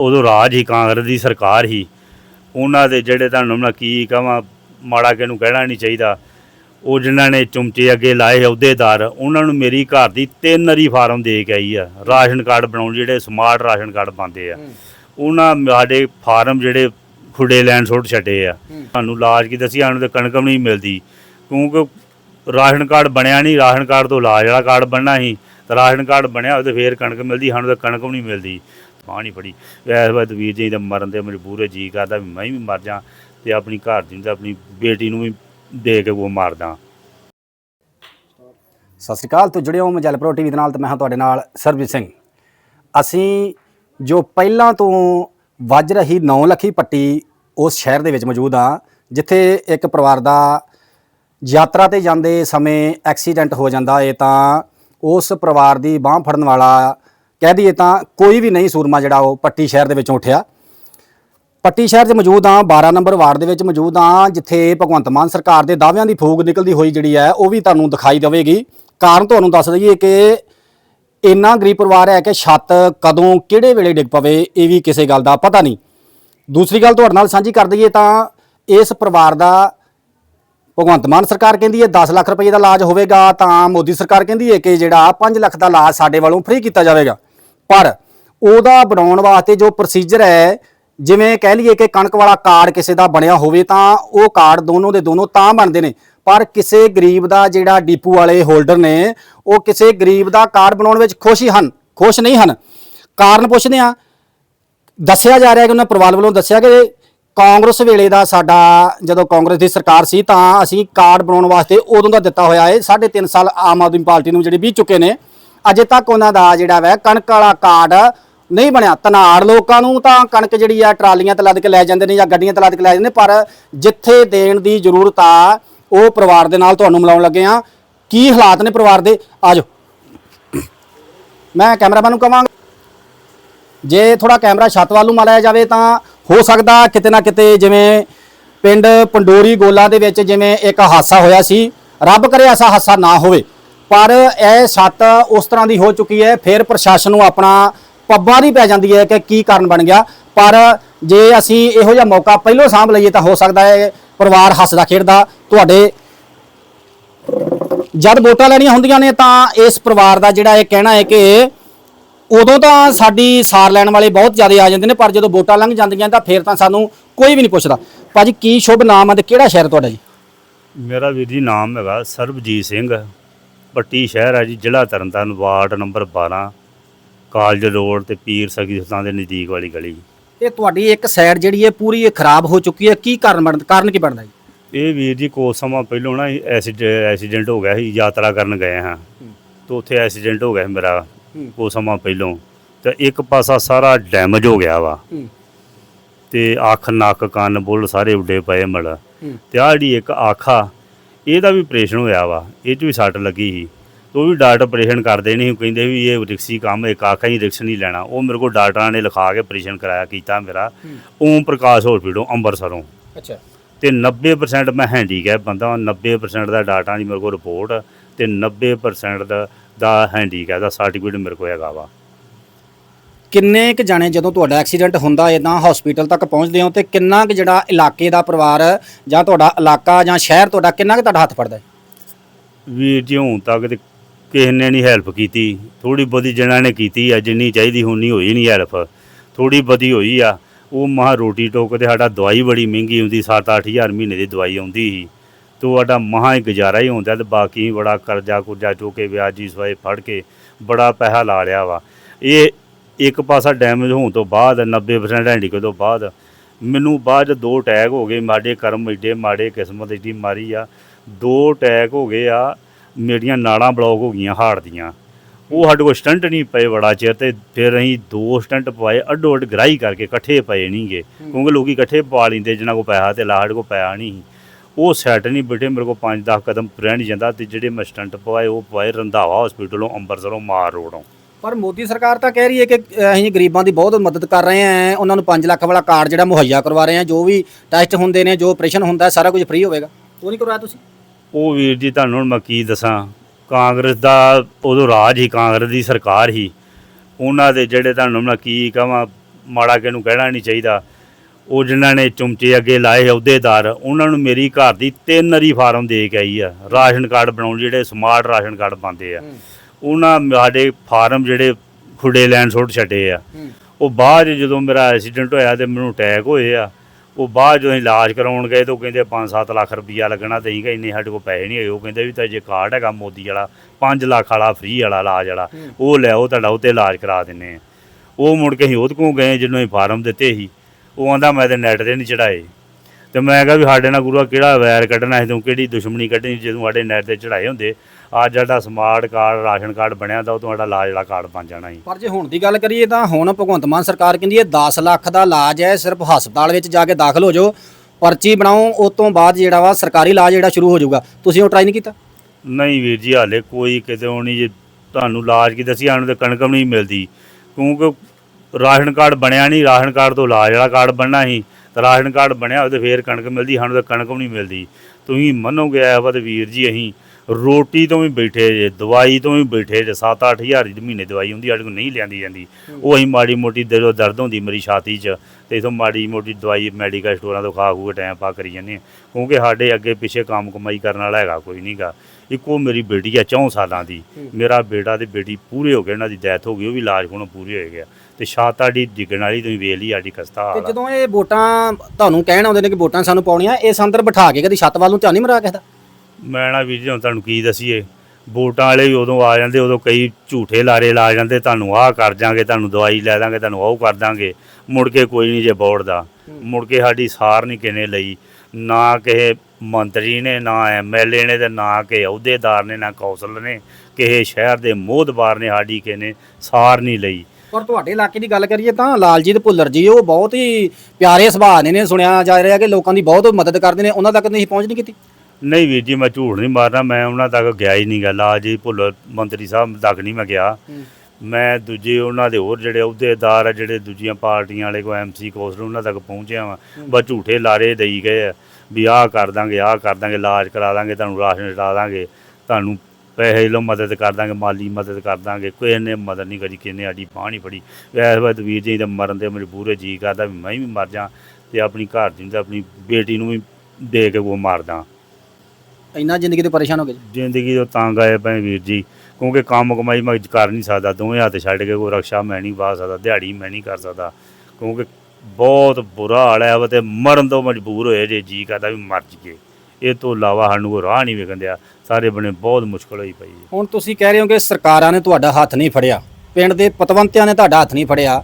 ਉਦੋਂ ਰਾਜ ਹੀ, ਕਾਂਗਰਸ ਦੀ ਸਰਕਾਰ ਹੀ, ਉਹਨਾਂ ਦੇ ਜਿਹੜੇ ਤੁਹਾਨੂੰ ਮੈਂ ਕੀ ਕਹਾਂ, ਮਾੜਾ ਕਿ ਨੂੰ ਕਹਿਣਾ ਨਹੀਂ ਚਾਹੀਦਾ। ਉਹ ਜਿਨ੍ਹਾਂ ਨੇ ਚੁੰਮਚੇ ਅੱਗੇ ਲਾਏ ਅਹੁਦੇਦਾਰ, ਉਹਨਾਂ ਨੂੰ ਮੇਰੀ ਘਰ ਦੀ ਤਿੰਨ ਵਾਰੀ ਫਾਰਮ ਦੇ ਕੇ ਆਈ ਆ। ਰਾਸ਼ਨ ਕਾਰਡ ਬਣਾਉਣ, ਜਿਹੜੇ ਸਮਾਰਟ ਰਾਸ਼ਨ ਕਾਰਡ ਪਾਉਂਦੇ ਆ। ਉਹਨਾਂ ਸਾਡੇ ਫਾਰਮ ਜਿਹੜੇ ਖੁੱਡੇ ਲੈਣ ਸੁੱਟ ਛੱਡੇ ਆ। ਸਾਨੂੰ ਇਲਾਜ ਕੀ ਦੱਸੀ, ਸਾਨੂੰ ਤੇ ਕਣਕ ਨਹੀਂ ਮਿਲਦੀ। ਕਿਉਂਕਿ ਰਾਸ਼ਨ ਕਾਰਡ ਬਣਿਆ ਨਹੀਂ, ਰਾਸ਼ਨ ਕਾਰਡ ਤੋਂ ਇਲਾਜ ਵਾਲਾ ਕਾਰਡ ਬਣਨਾ ਸੀ। ਤੇ ਰਾਸ਼ਨ ਕਾਰਡ ਬਣਿਆ ਹੋਵੇ ਤੇ ਫੇਰ ਕਣਕ ਮਿਲਦੀ, ਸਾਨੂੰ ਤਾਂ ਕਣਕ ਵੀ ਨਹੀਂ ਮਿਲਦੀ। ਮਾਂ ਨਹੀਂ ਫੜੀ। ਵੈਸੇ ਵਕਤ ਵੀਰ ਜੀ ਦਾ ਮਰਨ ਤੇ ਮਜਬੂਰ ਹੈ, ਜੀ ਕਰਦਾ ਵੀ ਮੈਂ ਵੀ ਮਰ ਜਾ ਤੇ ਆਪਣੀ ਘਰ ਦੀ ਤੇ ਆਪਣੀ ਬੇਟੀ ਨੂੰ ਵੀ ਦੇ ਕੇ ਉਹ ਮਾਰਦਾ ਸਤਿ ਸ਼੍ਰੀ ਅਕਾਲ ਤੋਂ ਜੁੜਿਓ ਮੈਂ ਜਲਪ੍ਰੋ ਟੀਵੀ ਦੇ ਨਾਲ ਤੇ ਮੈਂ ਹਾਂ ਤੁਹਾਡੇ ਨਾਲ ਸਰਬਜੀਤ ਸਿੰਘ। ਅਸੀਂ ਜੋ ਪਹਿਲਾਂ ਤੋਂ ਵੱਜ ਰਹੀ 9 ਲੱਖੀ ਪੱਟੀ ਉਸ ਸ਼ਹਿਰ ਦੇ ਵਿੱਚ ਮੌਜੂਦ ਆ ਜਿੱਥੇ ਇੱਕ ਪਰਿਵਾਰ ਦਾ ਯਾਤਰਾ ਤੇ ਜਾਂਦੇ ਸਮੇਂ ਐਕਸੀਡੈਂਟ ਹੋ ਜਾਂਦਾ ਏ ਤਾਂ ਉਸ ਪਰਿਵਾਰ ਦੀ ਬਾਹ ਫੜਨ ਵਾਲਾ ਕਹਿ ਦਈਏ ਤਾਂ ਕੋਈ ਵੀ ਨਹੀਂ ਸੂਰਮਾ ਜਿਹੜਾ ਉਹ ਪੱਟੀ ਸ਼ਹਿਰ ਦੇ ਵਿੱਚੋਂ ਉੱਠਿਆ। ਪੱਟੀ ਸ਼ਹਿਰ 'ਚ ਮੌਜੂਦ ਆ 12 ਨੰਬਰ ਵਾਰਡ ਦੇ ਵਿੱਚ ਮੌਜੂਦ ਆ ਜਿੱਥੇ ਭਗਵੰਤ ਮਾਨ ਸਰਕਾਰ ਦੇ ਦਾਅਵਿਆਂ ਦੀ ਫੂਕ ਨਿਕਲਦੀ ਹੋਈ ਜਿਹੜੀ ਹੈ, ਉਹ ਵੀ ਤੁਹਾਨੂੰ ਦਿਖਾਈ ਦੇਵੇਗੀ। ਕਾਰਨ ਤੁਹਾਨੂੰ ਦੱਸ ਦਈਏ ਕਿ ਇੰਨਾ ਗਰੀਬ ਪਰਿਵਾਰ ਹੈ ਕਿ ਛੱਤ ਕਦੋਂ ਕਿਹੜੇ ਵੇਲੇ ਡਿੱਗ ਪਵੇ, ਇਹ ਵੀ ਕਿਸੇ ਗੱਲ ਦਾ ਪਤਾ ਨਹੀਂ। ਦੂਸਰੀ ਗੱਲ ਤੁਹਾਡੇ ਨਾਲ ਸਾਂਝੀ ਕਰ ਦਈਏ ਤਾਂ ਇਸ ਪਰਿਵਾਰ ਦਾ ਭਗਵੰਤ ਮਾਨ ਸਰਕਾਰ ਕਹਿੰਦੀ ਹੈ 10 ਲੱਖ ਰੁਪਏ ਦਾ ਇਲਾਜ ਹੋਵੇਗਾ ਤਾਂ ਮੋਦੀ ਸਰਕਾਰ ਕਹਿੰਦੀ ਹੈ ਕਿ ਜਿਹੜਾ 5 ਲੱਖ ਦਾ ਇਲਾਜ ਸਾਡੇ ਵੱਲੋਂ ਫ੍ਰੀ ਕੀਤਾ ਜਾਵੇਗਾ। ਪਰ ਉਹਦਾ ਬਣਾਉਣ ਵਾਸਤੇ ਜੋ ਪ੍ਰੋਸੀਜਰ ਹੈ, ਜਿਵੇਂ ਕਹਿ ਲਈਏ ਕਿ ਕਣਕ ਵਾਲਾ ਕਾਰਡ ਕਿਸੇ ਦਾ ਬਣਿਆ ਹੋਵੇ ਤਾਂ ਉਹ ਕਾਰਡ ਦੋਨੋਂ ਦੇ ਦੋਨੋਂ ਤਾਂ ਬਣਦੇ ਨੇ। ਪਰ ਕਿਸੇ ਗਰੀਬ ਦਾ ਜਿਹੜਾ ਡੀਪੂ ਵਾਲੇ ਹੋਲਡਰ ਨੇ, ਉਹ ਕਿਸੇ ਗਰੀਬ ਦਾ ਕਾਰਡ ਬਣਾਉਣ ਵਿੱਚ ਖੁਸ਼ ਹੀ ਹਨ, ਖੁਸ਼ ਨਹੀਂ ਹਨ। ਕਾਰਨ ਪੁੱਛਦੇ ਆ ਦੱਸਿਆ ਜਾ ਰਿਹਾ ਕਿ ਉਹਨਾਂ ਪਰਿਵਾਰ ਵੱਲੋਂ ਦੱਸਿਆ ਕਿ ਕਾਂਗਰਸ ਵੇਲੇ ਦਾ ਸਾਡਾ, ਜਦੋਂ ਕਾਂਗਰਸ ਦੀ ਸਰਕਾਰ ਸੀ ਤਾਂ ਅਸੀਂ ਕਾਰਡ ਬਣਾਉਣ ਵਾਸਤੇ ਉਦੋਂ ਦਾ ਦਿੱਤਾ ਹੋਇਆ ਹੈ। 3.5 ਸਾਲ ਆਮ ਆਦਮੀ ਪਾਰਟੀ ਨੂੰ ਜਿਹੜੇ ਬੀਤ ਚੁੱਕੇ ਨੇ। ਅਜੇ ਤੱਕ ਉਹਨਾਂ ਦਾ ਜਿਹੜਾ ਵੈ ਕਣਕ ਵਾਲਾ ਕਾਰਡ ਨਹੀਂ ਬਣਿਆ। ਤਨਾੜ ਲੋਕਾਂ ਨੂੰ ਤਾਂ ਕਣਕ ਜਿਹੜੀ ਆ ਟਰਾਲੀਆਂ ਤੇ ਲੱਦ ਕੇ ਲੈ ਜਾਂਦੇ ਨੇ ਜਾਂ ਗੱਡੀਆਂ ਤੇ ਲੱਦ ਕੇ ਲੈ ਜਾਂਦੇ ਨੇ, ਪਰ ਜਿੱਥੇ ਦੇਣ ਦੀ ਜ਼ਰੂਰਤ ਆ, ਉਹ ਪਰਿਵਾਰ ਦੇ ਨਾਲ ਤੁਹਾਨੂੰ ਮਿਲਾਉਣ ਲੱਗੇ ਆ। ਕੀ ਹਾਲਾਤ ਨੇ ਪਰਿਵਾਰ ਦੇ? ਆਜੋ। ਮੈਂ ਕੈਮਰਾਮੈਨ ਨੂੰ ਕਹਾਂਗਾ ਜੇ ਥੋੜਾ ਕੈਮਰਾ ਛੱਤ ਵੱਲ ਨੂੰ ਮਾਰਿਆ ਜਾਵੇ ਤਾਂ ਹੋ ਸਕਦਾ ਕਿਤੇ ਨਾ ਕਿਤੇ ਜਿਵੇਂ ਪਿੰਡ ਪੰਡੋਰੀ ਗੋਲਾ ਦੇ ਵਿੱਚ ਜਿਵੇਂ ਇੱਕ ਹਾਦਸਾ ਹੋਇਆ ਸੀ, ਰੱਬ ਕਰੇ ਐਸਾ ਹਾਦਸਾ ਨਾ ਹੋਵੇ। ਪਰ ਇਹ ਛੱਤ ਉਸ ਤਰ੍ਹਾਂ ਦੀ ਹੋ ਚੁੱਕੀ ਹੈ। ਫਿਰ ਪ੍ਰਸ਼ਾਸਨ ਨੂੰ ਆਪਣਾ ਪੱਬਾਂ ਦੀ ਪੈ ਜਾਂਦੀ ਹੈ ਕਿ ਕੀ ਕਾਰਨ ਬਣ ਗਿਆ। ਪਰ ਜੇ ਅਸੀਂ ਇਹੋ ਜਿਹਾ ਮੌਕਾ ਪਹਿਲੋਂ ਸਾਂਭ ਲਈਏ ਤਾਂ ਹੋ ਸਕਦਾ ਹੈ ਪਰਿਵਾਰ ਹੱਸਦਾ ਖੇਡਦਾ। ਤੁਹਾਡੇ ਜਦ ਵੋਟਾਂ ਲੈਣੀਆਂ ਹੁੰਦੀਆਂ ਨੇ ਤਾਂ ਇਸ ਪਰਿਵਾਰ ਦਾ ਜਿਹੜਾ ਇਹ ਕਹਿਣਾ ਹੈ ਕਿ ਉਦੋਂ ਤਾਂ ਸਾਡੀ ਸਾਰ ਲੈਣ ਵਾਲੇ ਬਹੁਤ ਜ਼ਿਆਦਾ ਆ ਜਾਂਦੇ ਨੇ, ਪਰ ਜਦੋਂ ਵੋਟਾਂ ਲੰਘ ਜਾਂਦੀਆਂ ਤਾਂ ਫਿਰ ਤਾਂ ਸਾਨੂੰ ਕੋਈ ਵੀ ਨਹੀਂ ਪੁੱਛਦਾ। ਭਾਜੀ, ਕੀ ਸ਼ੁਭ ਨਾਮ ਹੈ ਤੇ ਕਿਹੜਾ ਸ਼ਹਿਰ ਤੁਹਾਡਾ ਜੀ? ਮੇਰਾ ਵੀਰ ਜੀ ਨਾਮ ਹੈਗਾ ਸਰਬਜੀਤ ਸਿੰਘ। ਪੱਟੀ ਸ਼ਹਿਰ ਹੈ ਜੀ ਜ਼ਿਲ੍ਹਾ Tarn Taran ward number 12 college road ਤੇ ਪੀਰ ਸਗੀ ਸੁਲਤਾਨ ਦੇ ਨਜ਼ਦੀਕ ਵਾਲੀ ਗਲੀ। ਇਹ ਤੁਹਾਡੀ ਇੱਕ ਸਾਈਡ ਜਿਹੜੀ ਹੈ ਪੂਰੀ ਇਹ ਖਰਾਬ ਹੋ ਚੁੱਕੀ ਹੈ ਕੀ ਕਾਰਨ ਬਣ ਕਾਰਨ ਕੀ ਬਣਦਾ ਜੀ? ਇਹ ਵੀਰ ਜੀ ਕੁਛ ਸਮਾਂ ਪਹਿਲਾਂ ਨਾ ਐਕਸੀਡ- ਐਕਸੀਡੈਂਟ ਹੋ ਗਿਆ ਸੀ ਯਾਤਰਾ ਕਰਨ ਗਏ ਹਾਂ। ਤੇ ਉੱਥੇ ਐਕਸੀਡੈਂਟ ਹੋ ਗਿਆ ਸੀ ਮੇਰਾ ਕੁਛ ਸਮਾਂ ਪਹਿਲਾਂ। ਤੇ ਇੱਕ ਪਾਸਾ ਸਾਰਾ ਡੈਮੇਜ ਹੋ ਗਿਆ ਵਾ। ਤੇ ਅੱਖ ਨੱਕ ਕੰਨ ਬੁੱਲ ਸਾਰੇ ਉੱਡੇ ਪਏ ਮਲ ਤੇ ਆਹ ਜਿਹੜੀ ਇੱਕ ਅੱਖ ਆ ਇਹਦਾ ਵੀ ਆਪਰੇਸ਼ਨ ਹੋਇਆ ਵਾ ਇਹ 'ਚ ਵੀ ਸੱਟ ਲੱਗੀ ਸੀ। ਤੇ ਉਹ ਵੀ ਡਾਕਟਰ ਆਪਰੇਸ਼ਨ ਕਰਦੇ ਨਹੀਂ ਕਹਿੰਦੇ ਵੀ ਇਹ ਰਿਕਸੀ ਕੰਮ ਇੱਕ ਅੱਖ ਹੀ ਰਿਕਸ ਨਹੀਂ ਲੈਣਾ। ਉਹ ਮੇਰੇ ਕੋਲ ਡਾਕਟਰਾਂ ਨੇ ਲਿਖਾ ਕੇ ਆਪਰੇਸ਼ਨ ਕਰਾਇਆ ਕੀਤਾ ਮੇਰਾ। ਓਮ ਪ੍ਰਕਾਸ਼ ਹਸਪੀਟਲੋਂ ਅੰਮ੍ਰਿਤਸਰੋਂ। ਅੱਛਾ। ਤੇ 90% ਮੈਂ ਹੈਂਡੀਕੈਪ ਬੰਦਾ 90% ਦਾ ਡਾਟਾ ਨਹੀਂ ਮੇਰੇ ਕੋਲ ਰਿਪੋਰਟ ਤੇ 90% ਦਾ ਦਾ ਹੈਂਡੀਕੈਪ ਦਾ ਸਰਟੀਫਿਕੇਟ ਮੇਰੇ ਕੋਲ ਹੈਗਾ ਵਾ। ਕਿੰਨੇ ਕੁ ਜਾਣੇ ਜਦੋਂ ਤੁਹਾਡਾ ਐਕਸੀਡੈਂਟ ਹੁੰਦਾ ਹੈ ਤਾਂ ਹਸਪੀਟਲ ਤੱਕ ਪਹੁੰਚਦੇ ਹੋ ਤੇ ਕਿੰਨਾ ਕੁ ਜਿਹੜਾ ਇਲਾਕੇ ਦਾ ਪਰਿਵਾਰ ਜਾਂ ਤੁਹਾਡਾ ਇਲਾਕਾ ਜਾਂ ਸ਼ਹਿਰ ਤੁਹਾਡਾ ਕਿੰਨਾ ਕੁ ਤੁਹਾਡਾ ਹੱਥ ਫੜਦਾ ਹੈ? ਵੀਰ ਜੀ, ਹੁਣ ਤੱਕ ਤੇ ਕਿਸੇ ਨੇ ਨਹੀਂ ਹੈਲਪ ਕੀਤੀ। ਥੋੜੀ ਬਹੁਤੀ ਜਿਹਨਾਂ ਨੇ ਕੀਤੀ ਆ, ਜਿੰਨੀ ਚਾਹੀਦੀ ਹੁਣ ਹੋਈ ਨਹੀਂ ਹੈਲਪ ਥੋੜੀ ਬਹੁਤੀ ਹੋਈ ਆ। ਉਹ ਮਹਾ ਰੋਟੀ ਟੋਕ ਤੇ ਸਾਡਾ ਦਵਾਈ ਬੜੀ ਮਹਿੰਗੀ ਹੁੰਦੀ 7-8000 ਮਹੀਨੇ ਦੀ ਦਵਾਈ ਆਉਂਦੀ ਸੀ। ਤੋ ਸਾਡਾ ਮਹਾ ਹੀ ਗੁਜ਼ਾਰਾ ਹੀ ਹੁੰਦਾ ਤੇ ਬਾਕੀ ਬੜਾ ਕਰਜ਼ਾ ਕੁਰਜ਼ਾ ਚੁੱਕ ਕੇ ਵਿਆਜੀ ਸਵਾਏ ਫੜ ਕੇ ਬੜਾ ਪੈਸਾ ਲਾ ਲਿਆ ਵਾ। ਇਹ ਇੱਕ ਪਾਸਾ ਡੈਮੇਜ ਹੋਣ ਤੋਂ ਬਾਅਦ 90% ਹੈਂਡੀਕੈਪ ਤੋਂ ਬਾਅਦ, ਮੈਨੂੰ ਬਾਅਦ 'ਚ ਦੋ ਅਟੈਕ ਹੋ ਗਏ, ਮਾੜੇ ਕਰਮ ਏਡੇ, ਮਾੜੇ ਕਿਸਮਤ ਏਡੀ ਮਾਰੀ ਆ। ਦੋ ਅਟੈਕ ਹੋ ਗਏ ਆ, ਮੇਰੀਆਂ ਨਾੜਾਂ ਬਲੌਕ ਹੋ ਗਈਆਂ ਹਾਰਟ ਦੀਆਂ। ਉਹ ਸਾਡੇ ਕੋਲ ਸਟੰਟ ਨਹੀਂ ਪਏ ਬੜਾ ਚਿਰ ਤੇ, ਫਿਰ ਅਸੀਂ ਦੋ ਸਟੰਟ ਪਵਾਏ ਅੱਡੋ ਅੱਡ ਗਰਾਈ ਕਰਕੇ ਇਕੱਠੇ ਪਏ ਨਹੀਂਗੇ ਕਿਉਂਕਿ ਲੋਕੀ ਇਕੱਠੇ ਪਵਾ ਲੈਂਦੇ, ਜਿਨ੍ਹਾਂ ਕੋ ਪੈਸਾ ਤੇ ਲਾੜ ਕੋ ਪਿਆ ਨਹੀਂ ਸੀ। ਉਹ ਸੈੱਟ ਨਹੀਂ ਬੇਟੇ ਮੇਰੇ ਕੋ 5-10 ਕਦਮ ਰਹਿ ਨਹੀਂ ਜਾਂਦਾ ਤੇ ਜਿਹੜੇ ਮੈਂ ਸਟੰਟ ਪਵਾਏ, ਉਹ ਪਵਾਏ ਰੰਧਾਵਾ ਹਸਪੀਟਲੋਂ ਅੰਮ੍ਰਿਤਸਰੋਂ ਮਾਰ ਰੋਡੋਂ ਪਰ ਮੋਦੀ ਸਰਕਾਰ ਤਾਂ ਕਹਿ ਰਹੀ ਹੈ ਕਿ ਅਸੀਂ ਗਰੀਬਾਂ ਦੀ ਬਹੁਤ ਮਦਦ ਕਰ ਰਹੇ ਹਾਂ ਉਹਨਾਂ ਨੂੰ 5 ਲੱਖ ਵਾਲਾ ਕਾਰਡ ਜਿਹੜਾ ਮੁਹੱਈਆ ਕਰਵਾ ਰਹੇ ਹਾਂ ਜੋ ਵੀ ਟੈਸਟ ਹੁੰਦੇ ਨੇ ਜੋ ਆਪਰੇਸ਼ਨ ਹੁੰਦਾ ਸਾਰਾ ਕੁਝ ਫ੍ਰੀ ਹੋਵੇਗਾ। ਉਹ ਨਹੀਂ ਕਰਵਾਇਆ ਤੁਸੀਂ? ਉਹ ਵੀਰ ਜੀ ਤੁਹਾਨੂੰ ਹੁਣ ਮੈਂ ਕੀ ਦੱਸਾਂ ਕਾਂਗਰਸ ਦਾ ਉਦੋਂ ਰਾਜ ਹੀ ਕਾਂਗਰਸ ਦੀ ਸਰਕਾਰ ਹੀ ਉਹਨਾਂ ਦੇ ਜਿਹੜੇ ਤੁਹਾਨੂੰ ਮੈਂ ਕੀ ਕਹਾਂ ਮਾੜਾ ਕਿਸੇ ਨੂੰ ਕਹਿਣਾ ਨਹੀਂ ਚਾਹੀਦਾ ਉਹ ਜਿਨ੍ਹਾਂ ਨੇ ਚੁੰਮਚੇ ਅੱਗੇ ਲਾਏ ਅਹੁਦੇਦਾਰ ਉਹਨਾਂ ਨੂੰ ਮੇਰੀ ਘਰ ਦੀ ਤਿੰਨ ਰੀ ਫਾਰਮ ਦੇ ਕੇ ਆਈ ਆ ਰਾਸ਼ਨ ਕਾਰਡ ਬਣਾਉਣ ਜਿਹੜੇ ਸਮਾਰਟ ਰਾਸ਼ਨ ਕਾਰਡ ਬਣਦੇ ਆ। ਉਹਨਾਂ ਸਾਡੇ ਫਾਰਮ ਜਿਹੜੇ ਖੁੱਡੇ ਲੈਣ ਸੁੱਟ ਛੱਡੇ ਆ। ਉਹ ਬਾਅਦ ਜਦੋਂ ਮੇਰਾ ਐਕਸੀਡੈਂਟ ਹੋਇਆ ਤੇ ਮੈਨੂੰ ਅਟੈਕ ਹੋਏ ਆ ਉਹ ਬਾਅਦ ਜਦੋਂ ਇਲਾਜ ਕਰਾਉਣ ਗਏ ਤਾਂ ਉਹ ਕਹਿੰਦੇ 5-7 ਲੱਖ ਰੁਪਈਆ ਲੱਗਣਾ ਤੇ ਅਸੀਂ ਕਿਹਾ ਇੰਨੇ ਸਾਡੇ ਕੋਲ ਪੈਸੇ ਨਹੀਂ ਹੈਗੇ। ਉਹ ਕਹਿੰਦੇ ਵੀ ਤਾਂ ਜੇ ਕਾਰਡ ਹੈਗਾ ਮੋਦੀ ਵਾਲਾ 5 ਲੱਖ ਵਾਲਾ ਫ੍ਰੀ ਵਾਲਾ ਇਲਾਜ ਵਾਲਾ ਉਹ ਲਿਆਓ ਤੁਹਾਡਾ ਉੱਤੇ ਇਲਾਜ ਕਰਾ ਦਿੰਨੇ ਆ। ਉਹ ਮੁੜ ਕੇ ਅਸੀਂ ਉਹਦੇ ਕੋਲ ਗਏ ਜਿਹਨੂੰ ਅਸੀਂ ਫਾਰਮ ਦਿੱਤੇ ਸੀ। ਉਹ ਆਂਦਾ ਮੈਂ ਤੇ ਨੈਟ ਤੇ ਨਹੀਂ ਚੜਾਏ। ਤੇ ਮੈਂ ਕਿਹਾ ਵੀ ਸਾਡੇ ਨਾਲ ਗੁਰੂਆ ਕਿਹੜਾ ਵੈਰ ਕੱਢਣਾ ਸੀ ਤੂੰ ਕਿਹੜੀ ਦੁਸ਼ਮਣੀ ਕੱਢਣੀ ਜਦੋਂ ਸਾਡੇ ਨੈਟ ਤੇ ਚੜਾਏ ਹੁੰਦੇ। ਅੱਜ ਸਾਡਾ ਸਮਾਰਟ ਕਾਰਡ ਰਾਸ਼ਨ ਕਾਰਡ ਬਣਿਆ ਤਾਂ ਉਹ ਤੁਹਾਡਾ ਇਲਾਜ ਵਾਲਾ ਕਾਰਡ ਬਣ ਜਾਣਾ ਸੀ ਪਰ ਜੇ ਹੁਣ ਦੀ ਗੱਲ ਕਰੀਏ ਤਾਂ ਹੁਣ ਭਗਵੰਤ ਮਾਨ ਸਰਕਾਰ ਕਹਿੰਦੀ ਹੈ 10 ਲੱਖ ਦਾ ਇਲਾਜ ਹੈ ਸਿਰਫ ਹਸਪਤਾਲ ਵਿੱਚ ਜਾ ਕੇ ਦਾਖਲ ਹੋ ਜਾਓ ਪਰਚੀ ਬਣਾਓ ਉਸ ਤੋਂ ਬਾਅਦ ਜਿਹੜਾ ਵਾ ਸਰਕਾਰੀ ਇਲਾਜ ਜਿਹੜਾ ਸ਼ੁਰੂ ਹੋ ਜਾਊਗਾ। ਤੁਸੀਂ ਉਹ ਟਰਾਈ ਨਹੀਂ ਕੀਤਾ? ਨਹੀਂ ਵੀਰ ਜੀ ਹਾਲੇ ਕੋਈ ਕਿਤੇ ਨਹੀਂ ਜੇ ਤੁਹਾਨੂੰ ਇਲਾਜ ਕੀ ਦੱਸੀ ਸਾਨੂੰ ਤੇ ਕਣਕ ਵੀ ਨਹੀਂ ਮਿਲਦੀ। ਕਿਉਂਕਿ ਰਾਸ਼ਨ ਕਾਰਡ ਬਣਿਆ ਨਹੀਂ ਰਾਸ਼ਨ ਕਾਰਡ ਤੋਂ ਇਲਾਜ ਵਾਲਾ ਕਾਰਡ ਬਣਨਾ ਸੀ ਤਾਂ ਰਾਸ਼ਨ ਕਾਰਡ ਬਣਿਆ ਉਹਦੇ ਫੇਰ ਕਣਕ ਮਿਲਦੀ ਸਾਨੂੰ ਤਾਂ ਕਣਕ ਵੀ ਨਹੀਂ ਮਿਲਦੀ। ਤੁਸੀਂ ਮੰਨੋਗੇ ਆ ਵਾ ਤੇ ਵੀਰ ਜੀ ਅਸੀਂ ਰੋਟੀ ਤੋਂ ਵੀ ਬੈਠੇ ਜੇ ਦਵਾਈ ਤੋਂ ਵੀ ਬੈਠੇ ਜੇ 7-8 ਹਜ਼ਾਰ ਦੀ ਮਹੀਨੇ ਦਵਾਈ ਹੁੰਦੀ ਸਾਡੇ ਕੋਲ ਨਹੀਂ ਲਿਆਂਦੀ ਜਾਂਦੀ। ਉਹ ਅਸੀਂ ਮਾੜੀ ਮੋਟੀ ਦਿਲੋਂ ਦਰਦ ਹੁੰਦੀ ਮੇਰੀ ਛਾਤੀ 'ਚ ਤੇ ਇਥੋਂ ਮਾੜੀ ਮੋਟੀ ਦਵਾਈ ਮੈਡੀਕਲ ਸਟੋਰਾਂ ਤੋਂ ਖਾ ਖੂ ਕੇ ਟਾਈਮ ਪਾ ਕਰੀ ਜਾਂਦੇ ਕਿਉਂਕਿ ਸਾਡੇ ਅੱਗੇ ਪਿੱਛੇ ਕੰਮ ਕਮਾਈ ਕਰਨ ਵਾਲਾ ਹੈਗਾ ਕੋਈ ਨਹੀਂਗਾ ਇੱਕੋ ਮੇਰੀ ਬੇਟੀ ਆ 4 ਸਾਲਾਂ ਦੀ। ਮੇਰਾ ਬੇਟਾ ਤੇ ਬੇਟੀ ਪੂਰੇ ਹੋ ਗਏ ਇਹਨਾਂ ਦੀ ਡੈਥ ਹੋ ਗਈ ਉਹ ਵੀ ਇਲਾਜ ਕੋਲੋਂ ਪੂਰੇ ਹੋ ਗਿਆ ਤੇ ਛਾਤ ਸਾਡੀ ਡਿੱਗਣ ਵਾਲੀ ਤੁਸੀਂ ਵੇਖ ਲਈ ਸਾਡੀ ਕਸਤਾ ਤੇ ਹਾਲ। ਜਦੋਂ ਇਹ ਵੋਟਾਂ ਤੁਹਾਨੂੰ ਕਹਿਣ ਆਉਂਦੇ ਨੇ ਕਿ ਵੋਟਾਂ ਸਾਨੂੰ ਪਾਉਣੀਆਂ ਇਸ ਅੰਦਰ ਬਿਠਾ ਕੇ ਕਦੀ ਛੱਤ ਵੱਲ ਨੂੰ ਧਿਆਨ ਨਹੀਂ ਮਰਾ ਕਿਸੇ ਦਾ ਮੈਂ ਨਾ ਵੀਰ ਜੀ, ਹੁਣ ਤੁਹਾਨੂੰ ਕੀ ਦਸੀਏ? ਵੋਟਾਂ ਵਾਲੇ ਵੀ ਉਦੋਂ ਆ ਜਾਂਦੇ, ਉਦੋਂ ਕਈ ਝੂਠੇ ਲਾਰੇ ਲਾ ਜਾਂਦੇ, ਤੁਹਾਨੂੰ ਆਹ ਕਰ ਜਾਾਂਗੇ, ਤੁਹਾਨੂੰ ਦਵਾਈ ਲੈ ਦਾਂਗੇ, ਤੁਹਾਨੂੰ ਉਹ ਕਰ ਦਾਂਗੇ। ਮੁੜ ਕੇ ਕੋਈ ਨਹੀਂ ਜੇ ਬੋਰਡ ਦਾ। ਮੁੜ ਕੇ ਸਾਡੀ ਸਾਰ ਨਹੀਂ ਕਿਨੇ ਲਈ। ਨਾ ਕਿਸੇ ਮੰਤਰੀ ਨੇ, ਨਾ ਐਮਐਲਏ ਨੇ ਤੇ ਨਾ ਕਿਸੇ ਅਹੁਦੇਦਾਰ ਨੇ, ਨਾ ਕੌਂਸਲ ਨੇ, ਕਿਸੇ ਸ਼ਹਿਰ ਦੇ ਮੋਹਦਬਾਰ ਨੇ ਸਾਡੀ ਕਿਨੇ ਸਾਰ ਨਹੀਂ ਲਈ। ਪਰ ਤੁਹਾਡੇ ਇਲਾਕੇ ਦੀ ਗੱਲ ਕਰੀਏ ਤਾਂ ਲਾਲਜੀਤ ਭੁੱਲਰ ਜੀ, ਉਹ ਬਹੁਤ ਹੀ ਪਿਆਰੇ ਸੁਭਾਅ ਦੇ ਨੇ, ਸੁਣਿਆ ਜਾ ਰਿਹਾ ਕਿ ਲੋਕਾਂ ਦੀ ਬਹੁਤ ਮਦਦ ਕਰਦੇ ਨੇ, ਉਹਨਾਂ ਤੱਕ ਨਹੀਂ ਪਹੁੰਚ ਨਹੀਂ ਕੀਤੀ? ਨਹੀਂ ਵੀਰ ਜੀ ਮੈਂ ਝੂਠ ਨਹੀਂ ਮਾਰਨਾ ਮੈਂ ਉਹਨਾਂ ਤੱਕ ਗਿਆ ਹੀ ਨਹੀਂ ਗੱਲ ਆ ਜੀ ਭੁੱਲਰ ਮੰਤਰੀ ਸਾਹਿਬ ਤੱਕ ਨਹੀਂ ਮੈਂ ਗਿਆ। ਮੈਂ ਦੂਜੇ ਉਹਨਾਂ ਦੇ ਹੋਰ ਜਿਹੜੇ ਅਹੁਦੇਦਾਰ ਆ ਜਿਹੜੇ ਦੂਜੀਆਂ ਪਾਰਟੀਆਂ ਵਾਲੇ ਕੋ ਐਮਸੀ ਕੌਂਸਲ ਉਹਨਾਂ ਤੱਕ ਪਹੁੰਚਿਆ ਵਾਂ। ਬਸ ਝੂਠੇ ਲਾਰੇ ਦੇਈ ਗਏ ਆ ਵੀ ਆਹ ਕਰ ਦਾਂਗੇ ਆਹ ਕਰ ਦਾਂਗੇ ਇਲਾਜ ਕਰਾ ਦਾਂਗੇ ਤੁਹਾਨੂੰ ਰਾਸ਼ਨ ਛਡਾ ਦਾਂਗੇ ਤੁਹਾਨੂੰ ਪੈਸੇ ਲੋ ਮਦਦ ਕਰ ਦਾਂਗੇ ਮਾਲੀ ਮਦਦ ਕਰ ਦਾਂਗੇ। ਕੋਈ ਨੇ ਮਦਦ ਨਹੀਂ ਕਰੀ ਕਿਨੇ ਸਾਡੀ ਬਾਂਹ ਨਹੀਂ ਫੜੀ। ਇਸ ਵਾਰ ਵੀਰ ਜੀ ਦਾ ਮਰਨ ਦੇ ਮਜਬੂਰ ਜੀ ਕਰਦਾ ਵੀ ਮੈਂ ਵੀ ਮਰ ਜਾ ਤੇ ਆਪਣੀ ਘਰ ਦੀ ਤੇ ਆਪਣੀ ਬੇਟੀ ਨੂੰ ਵੀ ਦੇ ਕੇ ਉਹ ਮਾਰਦਾ। ਇੰਨਾ ਜ਼ਿੰਦਗੀ ਤੋਂ ਪਰੇਸ਼ਾਨ ਹੋ ਗਏ ਜੀ। ਜ਼ਿੰਦਗੀ ਤੋਂ ਤੰਗ ਆਏ ਪਏ ਵੀਰ ਜੀ ਕਿਉਂਕਿ ਕੰਮ ਕਮਾਈ ਮੈਂ ਕਰ ਨਹੀਂ ਸਕਦਾ ਦੋਵੇਂ ਹੱਥ ਛੱਡ ਕੇ ਕੋਈ ਰਕਸ਼ਾ ਮੈਂ ਨਹੀਂ ਪਾ ਸਕਦਾ ਦਿਹਾੜੀ ਮੈਂ ਨਹੀਂ ਕਰ ਸਕਦਾ ਕਿਉਂਕਿ ਬਹੁਤ ਬੁਰਾ ਹਾਲ ਹੈ ਵਾ ਤੇ ਮਰਨ ਤੋਂ ਮਜਬੂਰ ਹੋਏ ਜੇ ਜੀ ਕਰਦਾ ਵੀ ਮਰ ਜੀਏ ਇਹ ਤੋਂ ਇਲਾਵਾ ਸਾਨੂੰ ਕੋਈ ਰਾਹ ਨਹੀਂ ਵਿਕੰਦਿਆ ਸਾਰੇ ਬਣੇ ਬਹੁਤ ਮੁਸ਼ਕਲ ਹੋਈ ਪਈ ਹੈ ਹੁਣ ਤੁਸੀਂ ਕਹਿ ਰਹੇ ਹੋ ਕਿ ਸਰਕਾਰਾਂ ਨੇ ਤੁਹਾਡਾ ਹੱਥ ਨਹੀਂ ਫੜਿਆ ਪਿੰਡ ਦੇ ਪਤਵੰਤਿਆਂ ਨੇ ਤੁਹਾਡਾ ਹੱਥ ਨਹੀਂ ਫੜਿਆ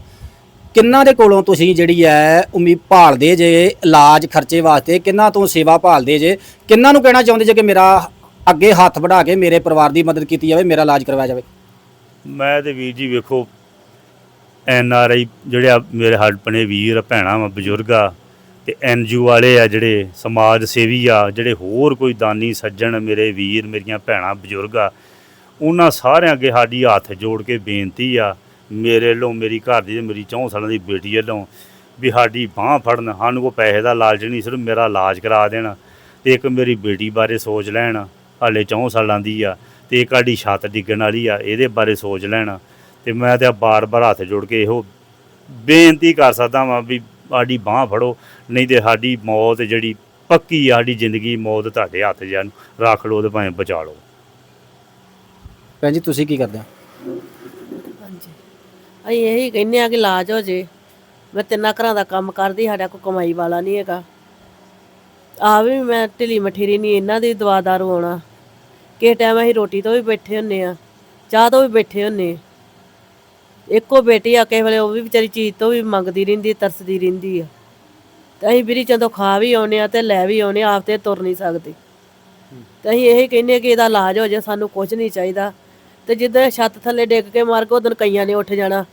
ਕਿੰਨਾਂ ਦੇ ਕੋਲੋਂ ਤੁਸੀਂ ਜਿਹੜੀ ਹੈ ਉਮੀਦ ਭਾਲਦੇ ਜੇ, ਇਲਾਜ ਖਰਚੇ ਵਾਸਤੇ ਕਿੰਨਾਂ ਤੋਂ ਸੇਵਾ ਭਾਲਦੇ ਜੇ? ਕਿੰਨਾਂ ਨੂੰ ਕਹਿਣਾ ਚਾਹੁੰਦੇ ਜੇ ਕਿ ਮੇਰਾ ਅੱਗੇ ਹੱਥ ਵਧਾ ਕੇ ਮੇਰੇ ਪਰਿਵਾਰ ਦੀ ਮਦਦ ਕੀਤੀ ਜਾਵੇ, ਮੇਰਾ ਇਲਾਜ ਕਰਵਾਇਆ ਜਾਵੇ? ਮੈਂ ਤੇ ਵੀਰ ਜੀ ਵੇਖੋ, ਐਨ ਆਰ ਆਈ ਜਿਹੜੇ ਆ ਮੇਰੇ ਆਪਣੇ ਵੀਰ, ਭੈਣਾਂ ਵਾ, ਬਜ਼ੁਰਗ ਆ, ਤੇ ਐਨ ਜੀ ਵਾਲੇ ਆ ਜਿਹੜੇ ਸਮਾਜ ਸੇਵੀ ਆ, ਜਿਹੜੇ ਹੋਰ ਕੋਈ ਦਾਨੀ ਸੱਜਣ ਮੇਰੇ ਵੀਰ, ਮੇਰੀਆਂ ਭੈਣਾਂ, ਬਜ਼ੁਰਗ ਆ, ਉਹਨਾਂ ਸਾਰਿਆਂ ਅੱਗੇ ਸਾਡੀ ਹੱਥ ਜੋੜ ਕੇ ਬੇਨਤੀ ਆ ਮੇਰੇ ਵੱਲੋਂ, ਮੇਰੀ ਘਰ ਦੀ ਤੇ ਮੇਰੀ ਚੌਂ ਸਾਲਾਂ ਦੀ ਬੇਟੀ ਵੱਲੋਂ, ਵੀ ਸਾਡੀ ਬਾਹ ਫੜਨ, ਸਾਨੂੰ ਕੋ ਪੈਸੇ ਦਾ ਲਾਲਚ ਨਹੀਂ, ਸਿਰਫ ਮੇਰਾ ਇਲਾਜ ਕਰਾ ਦੇਣ ਤੇ ਇੱਕ ਮੇਰੀ ਬੇਟੀ ਬਾਰੇ ਸੋਚ ਲੈਣ, ਹਾਲੇ ਚੌਂ ਸਾਲਾਂ ਦੀ ਆ ਤੇ ਇੱਕ ਸਾਡੀ ਛੱਤ ਡਿੱਗਣ ਵਾਲੀ ਆ, ਇਹਦੇ ਬਾਰੇ ਸੋਚ ਲੈਣ ਤੇ ਮੈਂ ਤੇ ਬਾਰ-ਬਾਰ ਹੱਥ ਜੋੜ ਕੇ ਇਹੋ ਬੇਨਤੀ ਕਰ ਸਕਦਾ ਵਾਂ ਵੀ ਸਾਡੀ ਬਾਹ ਫੜੋ, ਨਹੀਂ ਤੇ ਸਾਡੀ ਮੌਤ ਜਿਹੜੀ ਪੱਕੀ ਆ, ਸਾਡੀ ਜ਼ਿੰਦਗੀ ਮੌਤ ਤੁਹਾਡੇ ਹੱਥ ਜਾਨ ਰੱਖ ਲਓ ਤੇ ਭਾਵੇਂ ਬਚਾ ਲਓ। ਭੈਣ ਜੀ, ਤੁਸੀਂ ਕੀ ਕਰਦੇ ਹੋ? ਅਸੀਂ ਇਹੀ ਕਹਿੰਦੇ ਆ ਕਿ ਇਲਾਜ ਹੋ ਜੇ। ਮੈਂ ਤਿੰਨਾਂ ਘਰਾਂ ਦਾ ਕੰਮ ਕਰਦੀ, ਸਾਡਾ ਕੋਈ ਕਮਾਈ ਵਾਲਾ ਨਹੀਂ ਹੈਗਾ। ਆ ਵੀ ਮੈਂ ਢਿੱਲੀ ਮਠੀਰੀ ਨਹੀਂ ਇਹਨਾਂ ਦੀ ਦਵਾਦਾਰੂ ਆਉਣਾ। ਕਿਸੇ ਟਾਈਮ ਅਸੀਂ ਰੋਟੀ ਤੋਂ ਵੀ ਬੈਠੇ ਹੁੰਨੇ ਆ ਚਾਹ ਤੋਂ ਵੀ ਬੈਠੇ ਹੁੰਨੇ ਇੱਕੋ ਬੇਟੀ ਆ, ਕਿਸੇ ਵੇਲੇ ਉਹ ਵੀ ਵਿਚਾਰੀ ਚੀਜ਼ ਤੋਂ ਵੀ ਮੰਗਦੀ ਰਹਿੰਦੀ, ਤਰਸਦੀ ਰਹਿੰਦੀ ਆ। ਤੇ ਅਸੀਂ ਵੀਰੀ ਜਦੋਂ ਖਾ ਵੀ ਆਉਨੇ ਆ ਤੇ ਲੈ ਵੀ ਆਉਨੇ ਆ ਆਪ ਤੇ ਤੁਰ ਨਹੀਂ ਸਕਦੇ। ਤੇ ਅਸੀਂ ਇਹ ਕਹਿੰਦੇ ਆ ਕਿ ਇਹਦਾ ਇਲਾਜ ਹੋ ਜਾਏ ਸਾਨੂੰ ਕੁਝ ਨਹੀਂ ਚਾਹੀਦਾ। ਤੇ ਜਿੱਦਾਂ ਛੱਤ ਥੱਲੇ ਡਿੱਗ ਕੇ ਮਾਰ ਕੇ ਉਦੋਂ ਕਈਆਂ ਨੇ ਉੱਠ ਜਾਣਾ।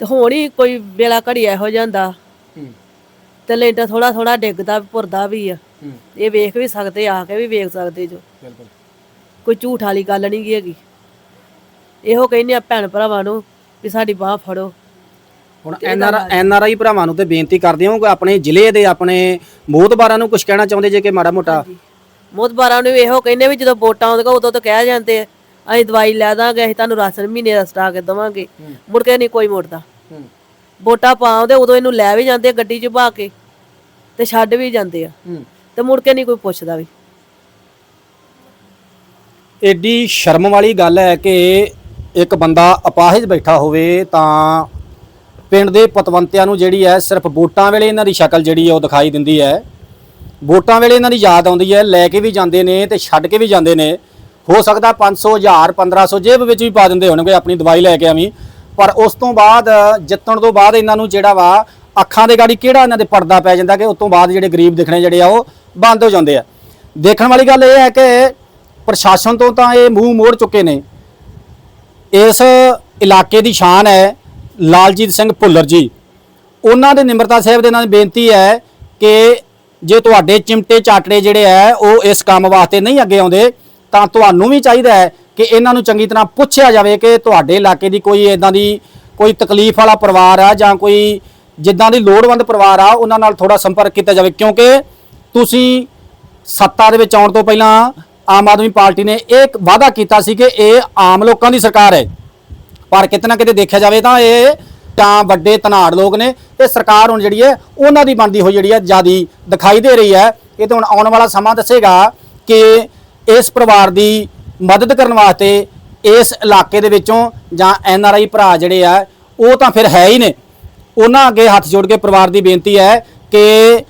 ਤੇ ਹੁਣ ਹੀ ਕੋਈ ਵੇਲਾ ਘੜੀ ਇਹੋ ਜਾਂਦਾ ਤੇ ਲੈਂਟਰ ਥੋੜਾ ਥੋੜਾ ਡਿੱਗਦਾ ਭੁਰਦਾ ਵੀ ਆ। ਇਹ ਵੇਖ ਵੀ ਸਕਦੇ ਆ ਕੇ ਵੀ ਵੇਖ ਸਕਦੇ ਜੋ। ਬਿਲਕੁਲ। ਕੋਈ ਝੂਠ ਵਾਲੀ ਗੱਲ ਨਹੀਂ ਹੈਗੀ। ਇਹੋ ਕਹਿੰਦੇ ਆ ਭੈਣ ਭਰਾਵਾਂ ਨੂੰ ਵੀ ਸਾਡੀ ਬਾਹ ਫੜੋ। ਹੁਣ N R N R I ਭਰਾਵਾਂ ਨੂੰ ਤੇ ਬੇਨਤੀ ਕਰਦੇ ਹਾਂ ਕਿ ਆਪਣੇ ਜ਼ਿਲ੍ਹੇ ਦੇ ਆਪਣੇ ਮੋਹਤਬਾਰਾਂ ਨੂੰ ਕੁਝ ਕਹਿਣਾ ਚਾਹੁੰਦੇ ਜੇ ਕਿ ਮਾੜਾ ਮੋਟਾ। ਮੋਤਬਾਰਾਂ ਨੂੰ ਇਹੋ ਕਹਿੰਦੇ ਵੀ ਜਦੋਂ ਵੋਟਾਂ ਆਉਂਦੀਆਂ ਉਦੋਂ ਤਾਂ ਕਹਿ ਜਾਂਦੇ ਆ, ਅਸੀਂ ਦਵਾਈ ਲੈ ਦਾਂਗੇ ਅਸੀਂ ਤੁਹਾਨੂੰ ਰਾਸ਼ਨ ਮਹੀਨੇ ਦਾ ਸਟਾ ਕੇ ਦੇਵਾਂਗੇ। ਮੁੜ ਕੇ ਨਹੀਂ ਕੋਈ ਮੁੜਦਾ। ਵੋਟਾਂ ਪਾਉਂਦੇ ਉਦੋਂ ਇਹਨੂੰ ਲੈ ਵੀ ਜਾਂਦੇ ਆ ਗੱਡੀ 'ਚ ਬਾ ਕੇ ਤੇ ਛੱਡ ਵੀ ਜਾਂਦੇ ਆ। ਤੇ ਮੁੜ ਕੇ ਨਹੀਂ ਕੋਈ ਪੁੱਛਦਾ ਵੀ। ਏਡੀ ਸ਼ਰਮ ਵਾਲੀ ਗੱਲ ਹੈ ਕਿ ਇੱਕ ਬੰਦਾ ਅਪਾਹਿਜ ਬੈਠਾ ਹੋਵੇ ਤਾਂ ਪਿੰਡ ਦੇ ਪਤਵੰਤਿਆਂ ਨੂੰ ਜਿਹੜੀ ਹੈ ਸਿਰਫ ਵੋਟਾਂ ਵੇਲੇ ਇਹਨਾਂ ਦੀ ਸ਼ਕਲ ਜਿਹੜੀ ਹੈ ਉਹ ਦਿਖਾਈ ਦਿੰਦੀ ਹੈ। ਵੋਟਾਂ ਵੇਲੇ ਇਹਨਾਂ ਦੀ ਯਾਦ ਆਉਂਦੀ ਹੈ ਲੈ ਕੇ ਵੀ ਜਾਂਦੇ ਨੇ ਤੇ ਛੱਡ ਕੇ ਵੀ ਜਾਂਦੇ ਨੇ। ਹੋ ਸਕਦਾ 500 1000 1500 ਜੇਬ ਵਿੱਚ ਵੀ ਪਾ ਦਿੰਦੇ ਹੋਣਗੇ ਆਪਣੀ ਦਵਾਈ ਲੈ ਕੇ ਆਵੀਂ ਪਰ ਉਸ ਤੋਂ ਬਾਅਦ ਜਿੱਤਣ ਤੋਂ ਬਾਅਦ ਇਹਨਾਂ ਨੂੰ ਜਿਹੜਾ ਵਾ, ਅੱਖਾਂ ਦੇ ਗਾੜੀ ਕਿਹੜਾ ਇਹਨਾਂ ਦੇ ਪਰਦਾ ਪੈ ਜਾਂਦਾ ਕਿ ਉਸ ਤੋਂ ਬਾਅਦ ਜਿਹੜੇ ਗਰੀਬ ਦਿਖਣੇ ਜਿਹੜੇ ਆ ਉਹ ਬੰਦ ਹੋ ਜਾਂਦੇ ਆ। ਦੇਖਣ ਵਾਲੀ ਗੱਲ ਇਹ ਹੈ ਕਿ ਪ੍ਰਸ਼ਾਸਨ ਤੋਂ ਤਾਂ ਇਹ ਮੂੰਹ ਮੋੜ ਚੁੱਕੇ ਨੇ। ਇਸ ਇਲਾਕੇ ਦੀ ਸ਼ਾਨ ਹੈ ਲਾਲਜੀਤ ਸਿੰਘ ਭੁੱਲਰ ਜੀ। ਉਹਨਾਂ ਦੇ ਨਿਮਰਤਾ ਸਾਹਿਬ ਦੇ ਨਾਲ ਬੇਨਤੀ ਹੈ ਕਿ ਜੇ ਤੁਹਾਡੇ ਚਿਮਟੇ ਚਾਟੜੇ ਜਿਹੜੇ ਹੈ ਉਹ ਇਸ ਕੰਮ ਵਾਸਤੇ ਨਹੀਂ ਅੱਗੇ ਆਉਂਦੇ ਤਾਂ ਤੁਹਾਨੂੰ ਵੀ ਚਾਹੀਦਾ ਹੈ ਕਿ ਇਹਨਾਂ ਨੂੰ ਚੰਗੀ ਤਰ੍ਹਾਂ ਪੁੱਛਿਆ ਜਾਵੇ ਕਿ ਤੁਹਾਡੇ ਇਲਾਕੇ ਦੀ ਕੋਈ ਇਦਾਂ ਦੀ ਕੋਈ ਤਕਲੀਫ ਵਾਲਾ ਪਰਿਵਾਰ ਆ ਜਾਂ ਕੋਈ ਜਿੱਦਾਂ ਦੀ ਲੋੜਵੰਦ ਪਰਿਵਾਰ ਆ, ਉਹਨਾਂ ਨਾਲ ਥੋੜਾ ਸੰਪਰਕ ਕੀਤਾ ਜਾਵੇ। ਕਿਉਂਕਿ ਤੁਸੀਂ ਸੱਤਾ ਦੇ ਵਿੱਚ ਆਉਣ ਤੋਂ ਪਹਿਲਾਂ ਆਮ ਆਦਮੀ ਪਾਰਟੀ ਨੇ ਇਹ ਵਾਅਦਾ ਕੀਤਾ ਸੀ ਕਿ ਇਹ ਆਮ ਲੋਕਾਂ ਦੀ ਸਰਕਾਰ ਹੈ। ਪਰ ਕਿਤੇ ਨਾ ਕਿਤੇ ਦੇਖਿਆ ਜਾਵੇ ਤਾਂ ਇਹ ਤਾਂ ਵੱਡੇ ਧਨਾੜ ਲੋਕ ਨੇ ਤੇ ਸਰਕਾਰ ਹੁਣ ਜਿਹੜੀ ਹੈ, ਉਹਨਾਂ ਦੀ ਬਣਦੀ ਹੋਈ ਜਿਹੜੀ ਹੈ, ਜਿਆਦੀ ਦਿਖਾਈ ਦੇ ਰਹੀ ਹੈ। ਇਹ ਤਾਂ ਹੁਣ ਆਉਣ ਵਾਲਾ ਸਮਾਂ ਦੱਸੇਗਾ ਕਿ ਇਸ ਪਰਿਵਾਰ ਦੀ ਮਦਦ ਕਰਨ ਵਾਸਤੇ ਇਸ ਇਲਾਕੇ ਦੇ ਵਿੱਚੋਂ ਜਾਂ ਐਨ ਆਰ ਆਈ ਭਰਾ ਜਿਹੜੇ ਆ, ਉਹ ਤਾਂ ਫਿਰ ਹੈ ਹੀ ਨੇ। ਉਹਨਾਂ ਅੱਗੇ ਹੱਥ ਜੋੜ ਕੇ ਪਰਿਵਾਰ ਦੀ ਬੇਨਤੀ ਹੈ ਕਿ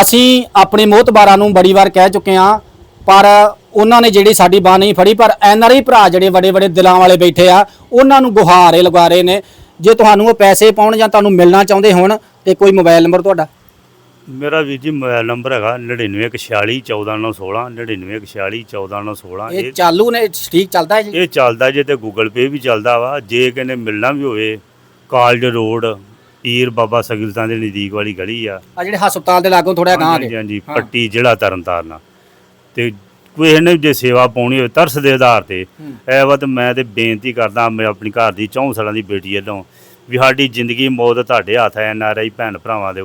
ਅਸੀਂ ਆਪਣੇ ਮੋਹਤਬਾਰਾਂ ਨੂੰ ਬੜੀ ਵਾਰ ਕਹਿ ਚੁੱਕੇ ਹਾਂ, ਪਰ ਉਹਨਾਂ ਨੇ ਜਿਹੜੀ ਸਾਡੀ ਬਾਹ ਨਹੀਂ ਫੜੀ, ਪਰ ਐੱਨ ਆਰ ਆਈ ਭਰਾ ਜਿਹੜੇ ਵੱਡੇ ਵੱਡੇ ਦਿਲਾਂ ਵਾਲੇ ਬੈਠੇ ਆ, ਉਹਨਾਂ ਨੂੰ ਗੁਹਾਰੇ ਲਗਾ ਰਹੇ ਨੇ। ਜੇ ਤੁਹਾਨੂੰ ਉਹ ਪੈਸੇ ਪਾਉਣ ਜਾਂ ਤੁਹਾਨੂੰ ਮਿਲਣਾ ਚਾਹੁੰਦੇ ਹੋਣ, ਤੇ ਕੋਈ ਮੋਬਾਈਲ ਨੰਬਰ ਤੁਹਾਡਾ। ਮੇਰਾ ਵੀਰ ਜੀ ਮੋਬਾਈਲ ਨੰਬਰ ਹੈਗਾ 9914414916 9914414916 ਇਹ ਚਾਲੂ ਨੇ ਠੀਕ ਚੱਲਦਾ ਹੈ ਜੀ? ਇਹ ਚੱਲਦਾ ਜੇ ਤੇ ਗੂਗਲ ਪੇ ਵੀ ਚੱਲਦਾ ਵਾ। ਜੇ ਕਹਿੰਦੇ ਮਿਲਣਾ ਵੀ ਹੋਵੇ ਕਾਲਜ ਰੋਡ ਪੀਰ ਬਾਬਾ ਸਗਿਲਤਾਂ ਦੇ ਨਜ਼ਦੀਕ ਵਾਲੀ ਗਲੀ ਆ। ਆ ਜਿਹੜੇ ਹਸਪਤਾਲ ਦੇ ਲਾਗੋਂ ਥੋੜਾ ਗਾਂ ਕੇ ਹਾਂਜੀ ਪੱਟੀ ਜ਼ਿਲ੍ਹਾ ਤਰਨਤਾਰਨ ਤੇ ਕੋਈ ਨੇ ਜੇ ਸੇਵਾ ਪਾਉਣੀ ਹੋਵੇ ਤਰਸ ਦੇ ਆਧਾਰ ਤੇ ਇਹ ਵਾ ਤੇ ਮੈਂ ਤੇ ਬੇਨਤੀ ਕਰਦਾ ਮੈਂ ਆਪਣੀ ਘਰ ਦੀ 64 ਸਾਲਾਂ ਦੀ ਬੇਟੀ ਵੱਲੋਂ ਵੀ ਸਾਡੀ ਜ਼ਿੰਦਗੀ ਮੌਤ ਤੁਹਾਡੇ ਹੱਥ ਹੈ ਐਨ ਆਰ ਆਈ ਭੈਣ ਭਰਾਵਾਂ ਦੇ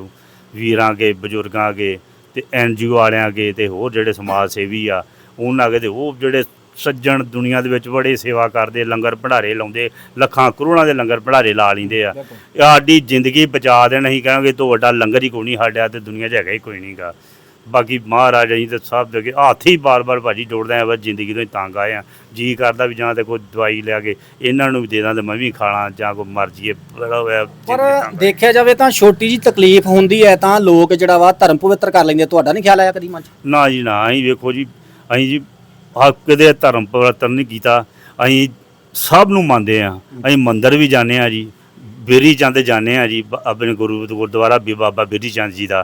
ਵੀਰਾਂ ਅਗੇ ਬਜ਼ੁਰਗਾਂ ਅਗੇ ਤੇ ਐਨ ਜੀ ਓ ਵਾਲਿਆਂ ਅਗੇ ਤੇ ਹੋਰ ਜਿਹੜੇ ਸਮਾਜ ਸੇਵੀ ਆ ਉਹਨਾਂ ਅਗੇ ਤੇ ਉਹ ਜਿਹੜੇ ਸੱਜਣ ਦੁਨੀਆ ਦੇ ਵਿੱਚ ਬੜੇ ਸੇਵਾ ਕਰਦੇ ਲੰਗਰ ਭੰਡਾਰੇ ਲਾਉਂਦੇ ਲੱਖਾਂ ਕਰੋੜਾਂ ਦੇ ਲੰਗਰ ਭੰਡਾਰੇ ਲਾ ਲੈਂਦੇ ਆ। ਸਾਡੀ ਜ਼ਿੰਦਗੀ ਬਚਾ ਦੇਣ ਅਸੀਂ ਕਹਾਂਗੇ ਤੋਂ ਵੱਡਾ ਲੰਗਰ ਹੀ ਕੋਈ ਨਹੀਂ ਸਾਡਿਆ ਤੇ ਦੁਨੀਆ 'ਚ ਹੈਗਾ ਹੀ ਕੋਈ ਨਹੀਂਗਾ ਬਾਕੀ ਮਹਾਰਾਜ ਜੀ ਤੇ ਸਭ ਦੇ ਅੱਗੇ ਹੱਥ ਹੀ ਬਾਰ-ਬਾਰ ਭਾਜੀ ਜੋੜਦੇ ਆ ਬਸ ਜ਼ਿੰਦਗੀ ਤੋਂ ਹੀ ਤੰਗ ਆਏ ਆ। ਜੀ ਕਰਦਾ ਵੀ ਜਾਂ ਤੇ ਕੋਈ ਦਵਾਈ ਲਿਆ ਕੇ ਇਹਨਾਂ ਨੂੰ ਵੀ ਦੇ ਦਾਂ ਤੇ ਮੈਂ ਵੀ ਖਾਣਾ ਜਾਂ ਕੋਈ ਮਰ ਜੀਏ ਬੜਾ ਹੋਇਆ ਪਰ। ਦੇਖਿਆ ਜਾਵੇ ਤਾਂ ਛੋਟੀ ਜੀ ਤਕਲੀਫ ਹੁੰਦੀ ਹੈ ਤਾਂ ਲੋਕ ਜਿਹੜਾ ਵਾ ਧਰਮ ਪਵਿੱਤਰ ਕਰ ਲੈਂਦੇ ਤੁਹਾਡਾ ਨਹੀਂ ਖਿਆਲ ਆਇਆ ਕਦੀ ਮਨ ਚ? ਨਾ ਜੀ ਨਾ ਅਸੀਂ ਵੇਖੋ ਜੀ ਅਸੀਂ ਜੀ ਹੱਕ ਕਦੇ ਧਰਮ ਪਰਿਵਰਤਨ ਨਹੀਂ ਕੀਤਾ। ਅਸੀਂ ਸਭ ਨੂੰ ਮੰਨਦੇ ਆ। ਅਸੀਂ ਮੰਦਿਰ ਵੀ ਜਾਂਦੇ ਆ ਜੀ ਬੇਰੀ ਚੰਦ ਜਾਂਦੇ ਆ ਜੀ ਆਪਣੇ ਗੁਰੂ ਗੁਰਦੁਆਰਾ ਵੀ ਬਾਬਾ ਬੇਰੀ ਚੰਦ ਜੀ ਦਾ।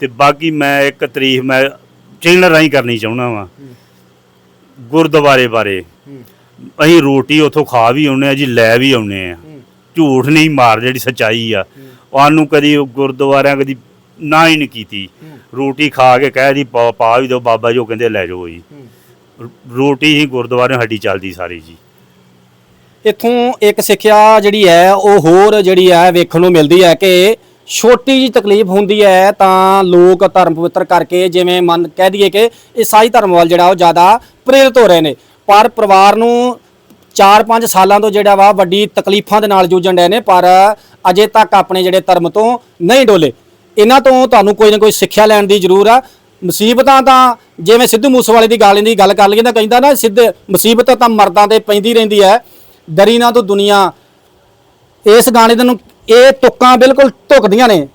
ਤੇ ਬਾਕੀ ਮੈਂ ਇੱਕ ਤਾਰੀਫ ਮੈਂ ਚੈਨਲ ਰਾਹੀਂ ਕਰਨੀ ਚਾਹੁੰਦਾ ਵਾਂ। ਗੁਰਦੁਆਰੇ ਬਾਰੇ। ਅਸੀਂ ਰੋਟੀ ਉੱਥੋਂ ਖਾ ਵੀ ਆਉਨੇ ਆ ਜੀ ਲੈ ਵੀ ਆਉਨੇ ਆ ਝੂਠ ਨਹੀਂ ਮਾਰ ਜਿਹੜੀ ਸਚਾਈ ਆ। ਉਹਨੂੰ ਕਦੀ ਗੁਰਦੁਆਰਿਆਂ ਕਦੀ ਨਾ ਹੀ ਨਹੀਂ ਕੀਤੀ। ਰੋਟੀ ਖਾ ਕੇ ਕਹਿ ਦੀ ਪਾ ਵੀ ਦਿਓ ਬਾਬਾ ਜੀ ਉਹ ਕਹਿੰਦੇ ਲੈ ਜਾਓ ਜੀ। ਰੋਟੀ ਹੀ ਗੁਰਦੁਆਰੇ ਸਾਡੀ ਚੱਲਦੀ ਸਾਰੀ ਜੀ। ਇੱਥੋਂ ਇੱਕ ਸਿੱਖਿਆ ਜਿਹੜੀ ਹੈ ਉਹ ਹੋਰ ਜਿਹੜੀ ਹੈ ਵੇਖਣ ਨੂੰ ਮਿਲਦੀ ਹੈ ਕਿ ਛੋਟੀ ਜੀ ਤਕਲੀਫ ਹੁੰਦੀ ਹੈ ਤਾਂ ਲੋਕ ਧਰਮ ਪਵਿੱਤਰ ਕਰਕੇ ਜਿਵੇਂ ਮਨ ਕਹਿ ਦਈਏ ਕਿ ਈਸਾਈ ਧਰਮ ਵੱਲ ਜਿਹੜਾ ਉਹ ਜ਼ਿਆਦਾ ਪ੍ਰੇਰਿਤ ਹੋ ਰਹੇ ਨੇ। ਪਰ ਪਰਿਵਾਰ ਨੂੰ 4-5 ਸਾਲਾਂ ਤੋਂ ਜਿਹੜਾ ਵਾ ਵੱਡੀ ਤਕਲੀਫਾਂ ਦੇ ਨਾਲ ਜੂਝਣ ਰਹੇ ਨੇ, ਪਰ ਅਜੇ ਤੱਕ ਆਪਣੇ ਜਿਹੜੇ ਧਰਮ ਤੋਂ ਨਹੀਂ ਡੋਲੇ। ਇਹਨਾਂ ਤੋਂ ਤੁਹਾਨੂੰ ਕੋਈ ਨਾ ਕੋਈ ਸਿੱਖਿਆ ਲੈਣ ਦੀ ਜ਼ਰੂਰ ਆ। ਮੁਸੀਬਤਾਂ ਤਾਂ ਜਿਵੇਂ ਸਿੱਧੂ ਮੂਸੇਵਾਲੇ ਦੀ ਗੱਲ ਦੀ ਗੱਲ ਕਰ ਲਈਏ ਤਾਂ ਕਹਿੰਦਾ ਨਾ ਸਿੱਧ ਮੁਸੀਬਤ ਤਾਂ ਮਰਦਾਂ ਤੇ ਪੈਂਦੀ ਰਹਿੰਦੀ ਹੈ। ਡਰੀ ਨਾ ਤੂੰ ਦੁਨੀਆ ਇਸ ਗਾਣੇ ਨੂੰ ਇਹ ਤੁਕਾਂ ਬਿਲਕੁਲ ਧੁਕਦੀਆਂ ਨੇ।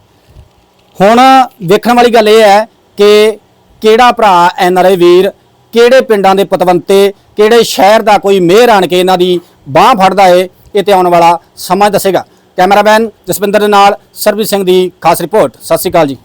ਹੁਣ ਵੇਖਣ ਵਾਲੀ ਗੱਲ ਇਹ ਹੈ ਕਿ ਕਿਹੜਾ ਭਰਾ ਐਨ ਆਰ ਆਈ ਵੀਰ, ਕਿਹੜੇ ਪਿੰਡਾਂ ਦੇ ਪਤਵੰਤੇ, ਕਿਹੜੇ ਸ਼ਹਿਰ ਦਾ ਕੋਈ ਮੇਅਰ ਆਣ ਕੇ ਇਹਨਾਂ ਦੀ ਬਾਹ ਫੜਦਾ ਏ, ਇਹ ਤੇ ਆਉਣ ਵਾਲਾ ਸਮਾਂ ਦੱਸੇਗਾ। ਕੈਮਰਾਮੈਨ ਜਸਵਿੰਦਰ ਦੇ ਨਾਲ ਸਰਬਜੀਤ ਸਿੰਘ ਦੀ ਖਾਸ ਰਿਪੋਰਟ। ਸਤਿ ਸ਼੍ਰੀ ਅਕਾਲ ਜੀ।